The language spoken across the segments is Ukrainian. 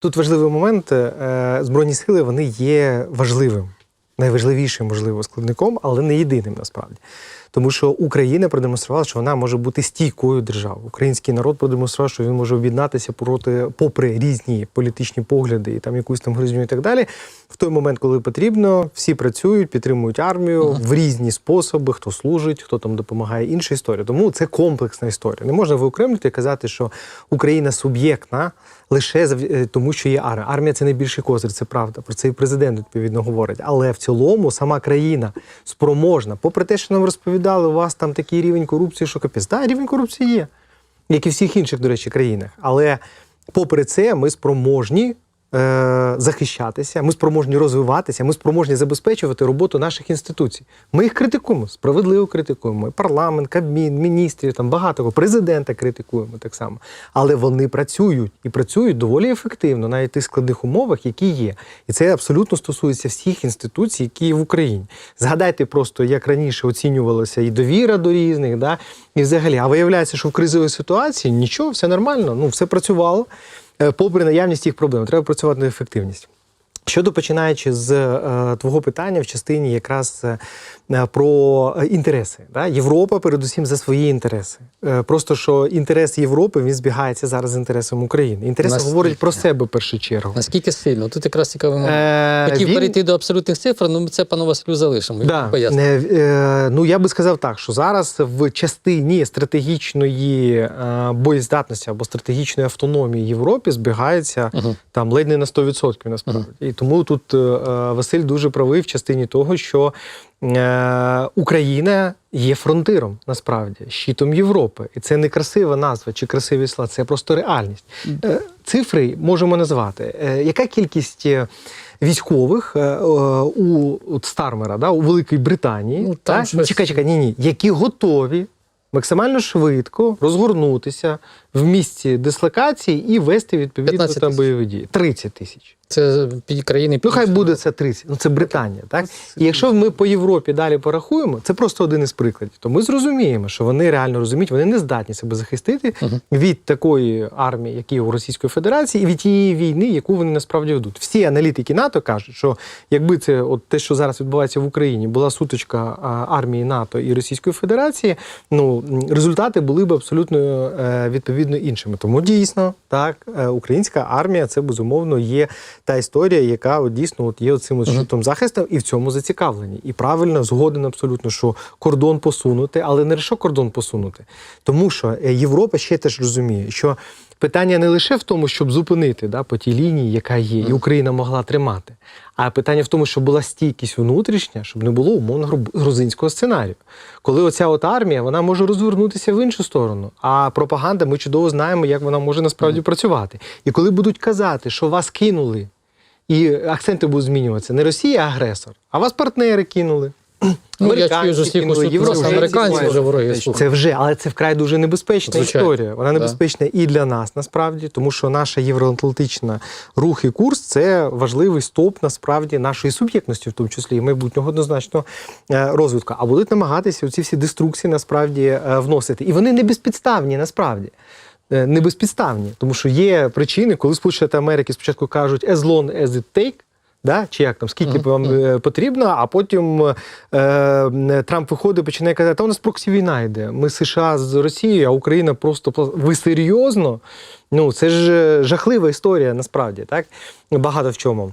Тут важливий момент. е, Збройні сили вони є важливим, найважливішим, можливо, складником, але не єдиним насправді. Тому що Україна продемонструвала, що вона може бути стійкою державою. Український народ продемонстрував, що він може об'єднатися проти, попри різні політичні погляди і там якусь там гризню і так далі. В той момент, коли потрібно, всі працюють, підтримують армію в різні способи, хто служить, хто там допомагає. Інша історія. Тому це комплексна історія. Не можна виокремлювати і казати, що Україна суб'єктна лише е, тому, що є армія. Армія це найбільший козир, це правда. Про це і президент відповідно говорить. Але в цілому сама країна спроможна, попри те, що нам розповідали, у вас там такий рівень корупції, що капець. Так, рівень корупції є, як і в всіх інших, до речі, країнах. Але попри це, ми спроможні. Е, Захищатися, ми спроможні розвиватися, ми спроможні забезпечувати роботу наших інституцій. Ми їх критикуємо, справедливо критикуємо. Парламент, кабмін, міністрів, там багато президента критикуємо так само. Але вони працюють і працюють доволі ефективно, навіть в тих складних умовах, які є. І це абсолютно стосується всіх інституцій, які є в Україні. Згадайте просто, як раніше оцінювалася і довіра до різних, да, і взагалі. А виявляється, що в кризовій ситуації нічого, все нормально, ну все працювало. Е, Попри наявність їх проблем, треба працювати на ефективність. Щодо починаючи з е, твого питання в частині якраз е, про е, інтереси, да? Європа передусім за свої інтереси. Е, просто що інтерес Європи він збігається зараз з інтересом України. Інтереси Наскільки? говорять про себе в першу чергу. Наскільки сильно? Тут якраз момент. Е, Хотів він- перейти до абсолютних цифр, ну це пану Василю залишимо. Да. Е, е, ну я би сказав так, що зараз в частині стратегічної е, боєздатності або стратегічної автономії Європі збігається Мгм. там ледь не на 100% насправді. І тому тут е, е, Василь дуже правий в частині того, що е, Україна є фронтиром насправді щитом Європи, і це не красива назва чи красиві слова, це просто реальність. Цифри можемо назвати. Яка кількість військових у от Стармера, да, у Великій Британії? Ну, так? щось- Чекай, чекай, ні, ні, які готові максимально швидко розгорнутися в місці дислокації і вести відповідно там бойові дії. 30 тисяч. Це під країни Ну, хай буде це 30. Ну, це Британія, так? І якщо ми по Європі далі порахуємо, це просто один із прикладів, то ми зрозуміємо, що вони реально розуміють, вони не здатні себе захистити від такої армії, як є у Російської Федерації, і від тієї війни, яку вони насправді ведуть. Всі аналітики НАТО кажуть, що якби це от те, що зараз відбувається в Україні, була сутичка армії НАТО і Російської Федерації, ну результати були б абсолютно е, відповідно іншими. Тому дійсно так, е, українська армія це безумовно є та історія, яка от, дійсно от є цим щитом захисту і в цьому зацікавлені. І правильно згоден абсолютно, що кордон посунути, але не лише кордон посунути. Тому що е, Європа ще теж розуміє, що питання не лише в тому, щоб зупинити да, по тій лінії, яка є, і Україна могла тримати. А питання в тому, щоб була стійкість внутрішня, щоб не було умовно грузинського сценарію. Коли оця от армія вона може розвернутися в іншу сторону. А пропаганда, ми чудово знаємо, як вона може насправді працювати. І коли будуть казати, що вас кинули, і акценти будуть змінюватися, не Росія а агресор, а вас партнери кинули. Ну, я Американці чую з усіх кинули, устів, просто європейці американці вже вороги. Це вже, але це вкрай дуже небезпечна Звичайно. історія. Вона Да. небезпечна і для нас насправді, тому що наша євроатлантична рух і курс це важливий стоп насправді нашої суб'єктності, в тому числі і майбутнього однозначно е, розвитку. А будуть намагатися ці всі деструкції насправді е, вносити. І вони не безпідставні насправді. Е, Не безпідставні, тому що є причини, коли Сполучені Штати Америки спочатку кажуть as long as it take, Да? Чи як там, скільки Мгм. вам е, потрібно, а потім е, е, Трамп виходить, і починає казати, та у нас проксі війна йде. Ми США з Росією, а Україна просто ви серйозно? Ну це ж жахлива історія, насправді, так? Багато в чому.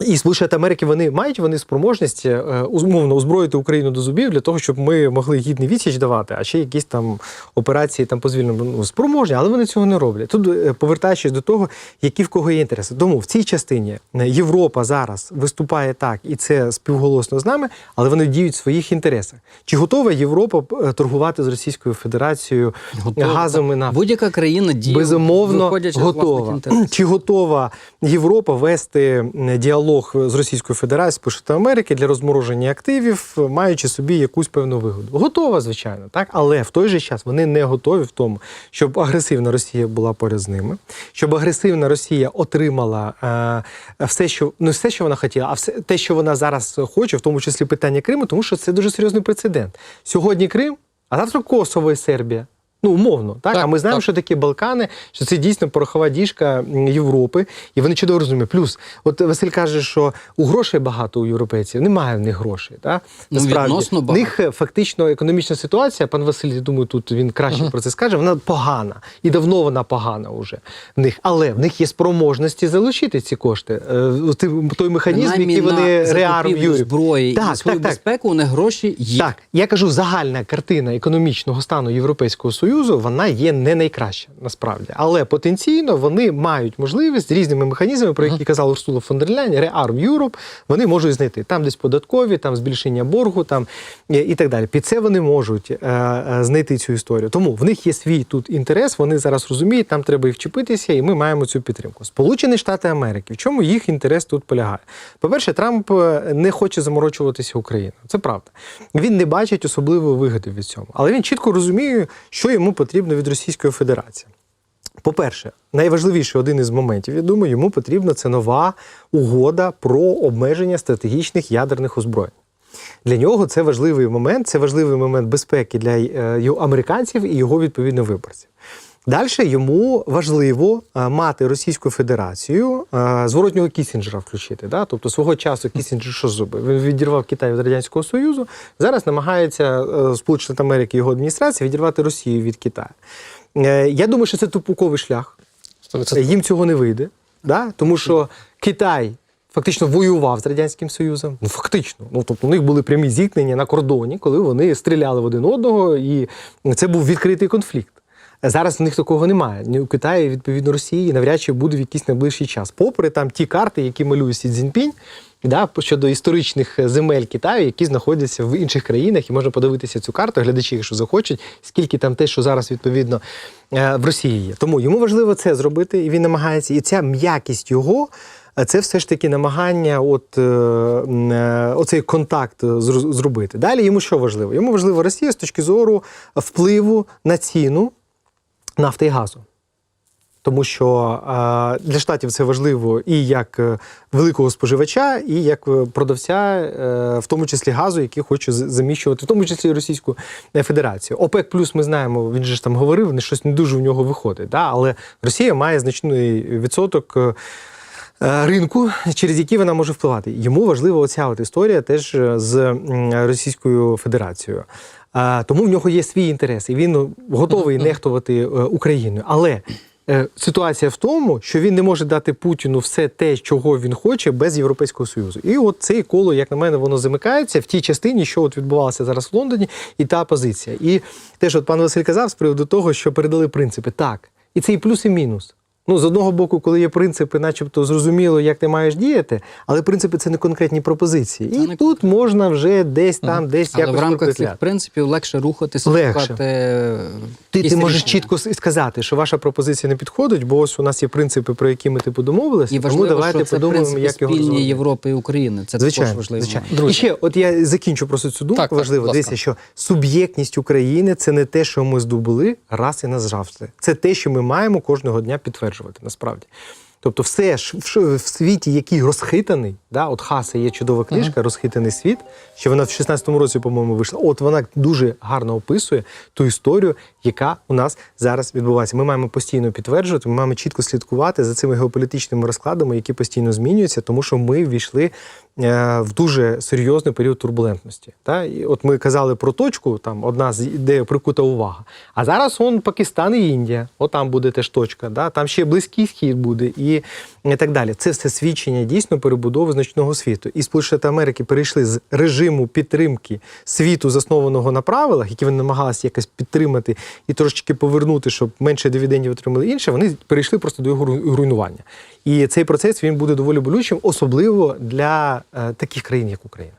І Сполучені Америки вони мають вони спроможність е, умовно озброїти Україну до зубів для того, щоб ми могли гідний відсіч давати, а ще якісь там операції там по звільненню ну, спроможні, але вони цього не роблять. Тут е, повертаючись до того, які в кого є інтереси. Тому в цій частині е, Європа зараз виступає так, і це співголосно з нами, але вони діють в своїх інтересах. Чи готова Європа торгувати з Російською Федерацією газом і нафтою? Будь-яка країна діє, Безумовно, готова. Чи готова Європа вести м, діалог з Російською Федерацією Сполучених Америки для розмороження активів, маючи собі якусь певну вигоду? Готова, звичайно, так, але в той же час вони не готові в тому, щоб агресивна Росія була поряд з ними, щоб агресивна Росія отримала е, все, що не все, що вона хотіла, а все те, що вона зараз хоче, в тому числі питання Криму, тому що це дуже серйозний прецедент. Сьогодні Крим, а завтра Косово і Сербія. Ну, умовно, так? Так, а ми знаємо, так. що таке Балкани, що це дійсно порохова діжка Європи, і вони чудово розуміють. Плюс, от Василь каже, що у грошей багато у європейців, немає в них грошей. Так? Ну, відносно в них е, фактично економічна ситуація, пан Василь, я думаю, тут він краще про це скаже. Вона погана. І давно вона погана вже в них. Але в них є спроможності залучити ці кошти. Е, Той механізм, який вони на реарм закупівлю Юрій. зброї Так, і свою так, так. безпеку у них гроші є. Так, я кажу, загальна картина економічного стану Європейського Союзу вона є не найкраща насправді, але потенційно вони мають можливість з різними механізмами, про які казала Урсула фон дер Ляйн, Rearm Europe, вони можуть знайти там десь податкові, там збільшення боргу, там е, і так далі. Під це вони можуть е, е, знайти цю історію. Тому в них є свій тут інтерес. Вони зараз розуміють, там треба і вчепитися, і ми маємо цю підтримку. Сполучені Штати Америки. В чому їх інтерес тут полягає? По-перше, Трамп е, не хоче заморочуватися Україною. Це правда. Він не бачить особливої вигоди від цього, але він чітко розуміє, що йому потрібно від Російської Федерації. По-перше, найважливіший один із моментів, я думаю, йому потрібна це нова угода про обмеження стратегічних ядерних озброєнь. Для нього це важливий момент, це важливий момент безпеки для е, американців і його відповідно виборців. Далі йому важливо е, мати Російську Федерацію е, зворотнього Кісінджера включити. Да? Тобто свого часу Кісінджер що зробив? Він відірвав Китай від Радянського Союзу. Зараз намагається е, Сполучені Штати Америки і його адміністрація відірвати Росію від Китаю. Я думаю, що це тупуковий шлях. Їм цього не вийде, да? тому що Китай фактично воював з Радянським Союзом. Ну, фактично. Ну, тобто у них були прямі зіткнення на кордоні, коли вони стріляли в один одного, і це був відкритий конфлікт. Зараз в них такого немає. Ні у Китаї, відповідно, Росії навряд чи буде в якийсь найближчий час. Попри там ті карти, які малює Сі Цзіньпінь, да, щодо історичних земель Китаю, які знаходяться в інших країнах, і можна подивитися цю карту, глядачі, якщо захочуть, скільки там те, що зараз відповідно е, в Росії є. Тому йому важливо це зробити, і він намагається. І ця м'якість його. е, Це все ж таки намагання, от е, оцей контакт зробити. Далі йому що важливо? Йому важливо Росія з точки зору впливу на ціну нафти і газу. Тому що е, для штатів це важливо і як е, великого споживача, і як е, продавця, в тому числі газу, який хоче заміщувати, в тому числі Російську Федерацію. ОПЕК плюс ми знаємо, він же ж там говорив, не щось не дуже у нього виходить. Да? Але Росія має значний відсоток. Ринку, через який вона може впливати. Йому важлива оця от історія теж з Російською Федерацією. Тому в нього є свій інтерес, і він готовий нехтувати е, Україною. Але е, ситуація в тому, що він не може дати Путіну все те, чого він хоче, без Європейського Союзу. І от це коло, як на мене, воно замикається в тій частині, що от відбувалося зараз в Лондоні, і та позиція. І теж, от пан Василь казав з приводу того, що передали принципи. Так, і це і плюс, і мінус. Ну, з одного боку, коли є принципи, начебто зрозуміло, як ти маєш діяти, але принципи це не конкретні пропозиції. Це І не тут можна вже десь там, десь Але якось в рамках цих принципів легше рухатися, Легше. шукати е, Ти, ти можеш рішення. чітко сказати, що ваша пропозиція не підходить, бо ось у нас є принципи, про які ми типу домовилися. І тому давайте що це подумаємо, принципи як його спільні розвивати. Європи і України. Це Звичайно, також важливо. звичайно. Друзі. І ще, от я закінчу просто цю думку. Так, важливо. Дивіться, що суб'єктність України це не те, що ми здобули раз і назавжди. Це те, що ми маємо кожного дня підтверджувати. Насправді. Тобто, все ж в, світі, який розхитаний, да, от Хаса є чудова книжка Розхитаний світ, що вона в 16-му році, по-моєму, вийшла. От вона дуже гарно описує ту історію, яка у нас зараз відбувається. Ми маємо постійно підтверджувати, ми маємо чітко слідкувати за цими геополітичними розкладами, які постійно змінюються, тому що ми ввійшли е, в дуже серйозний період турбулентності. Та? І от ми казали про точку, там одна з де прикута увага. А зараз он Пакистан і Індія. От там буде теж точка. Да? Там ще близький схід буде і так далі. Це все свідчення дійсно перебудови значного світу. І Сполучені Штати Америки перейшли з режиму підтримки світу, заснованого на правилах, які вони намагалися якось підтримати і трошечки повернути, щоб менше дивідендів отримали інше. Вони перейшли просто до його руйнування. І цей процес він буде доволі болючим, особливо для е, таких країн, як Україна.